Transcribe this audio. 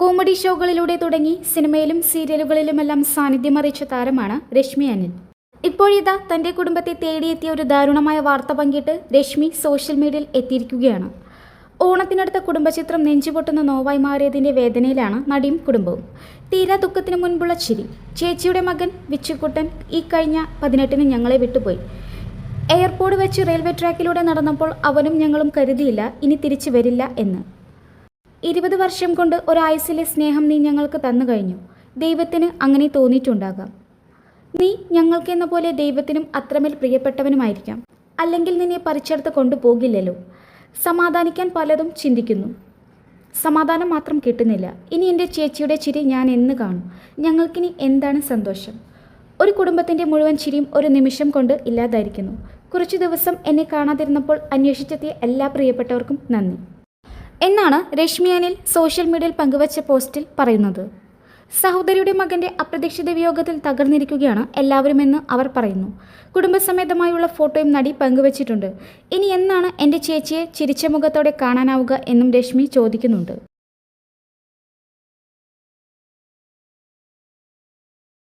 Comedy ഷോകളിലൂടെ തുടങ്ങി സിനിമയിലും സീരിയലുകളിലുമെല്ലാം സാന്നിധ്യമറിയിച്ച താരമാണ് രശ്മി അനിൽ. ഇപ്പോഴിതാ തന്റെ കുടുംബത്തെ തേടിയെത്തിയ ഒരു ദാരുണമായ വാർത്ത പങ്കിട്ട് രശ്മി സോഷ്യൽ മീഡിയയിൽ എത്തിയിരിക്കുകയാണ്. ഓണത്തിനടുത്ത കുടുംബചിത്രം നെഞ്ചുപൊട്ടുന്ന നോവായി മാറിയതിന്റെ വേദനയിലാണ് നടിയും കുടുംബവും. തീരാ ദുഃഖത്തിന് മുൻപുള്ള ചിരി. ചേച്ചിയുടെ മകൻ വിച്ചുക്കുട്ടൻ ഈ കഴിഞ്ഞ പതിനെട്ടിന് ഞങ്ങളെ വിട്ടുപോയി. എയർപോർട്ട് വെച്ച് റെയിൽവേ ട്രാക്കിലൂടെ നടന്നപ്പോൾ അവനും ഞങ്ങളും കരുതിയില്ല ഇനി തിരിച്ചു വരില്ല എന്ന്. ഇരുപത് വർഷം കൊണ്ട് ഒരായുസിലെ സ്നേഹം നീ ഞങ്ങൾക്ക് തന്നു കഴിഞ്ഞു. ദൈവത്തിന് അങ്ങനെ തോന്നിയിട്ടുണ്ടാകാം. നീ ഞങ്ങൾക്കെന്ന പോലെ ദൈവത്തിനും അത്രമേൽ പ്രിയപ്പെട്ടവനുമായിരിക്കാം. അല്ലെങ്കിൽ നിന്നെ പറിച്ചെടുത്ത് കൊണ്ടുപോകില്ലല്ലോ. സമാധാനിക്കാൻ പലതും ചിന്തിക്കുന്നു. സമാധാനം മാത്രം കിട്ടുന്നില്ല. ഇനി എന്റെ ചേച്ചിയുടെ ചിരി ഞാൻ എന്ന് കാണും. ഞങ്ങൾക്കിനി എന്താണ് സന്തോഷം? ഒരു കുടുംബത്തിന്റെ മുഴുവൻ ചിരിയും ഒരു നിമിഷം കൊണ്ട് ഇല്ലാതായിരിക്കുന്നു. കുറച്ചു ദിവസം എന്നെ കാണാതിരുന്നപ്പോൾ അന്വേഷിച്ചെത്തിയ എല്ലാ പ്രിയപ്പെട്ടവർക്കും നന്ദി. എന്നാണ് രശ്മി അനിൽ സോഷ്യൽ മീഡിയയിൽ പങ്കുവച്ച പോസ്റ്റിൽ പറയുന്നത്. സഹോദരിയുടെ മകന്റെ അപ്രതീക്ഷിത വിയോഗത്തിൽ തകർന്നിരിക്കുകയാണ് എല്ലാവരുമെന്ന് അവർ പറയുന്നു. കുടുംബസമേതമായുള്ള ഫോട്ടോയും നടി പങ്കുവച്ചിട്ടുണ്ട്. ഇനി എന്നാണ് എന്റെ ചേച്ചിയെ ചിരിച്ച മുഖത്തോടെ കാണാനാവുക എന്നും രശ്മി ചോദിക്കുന്നുണ്ട്.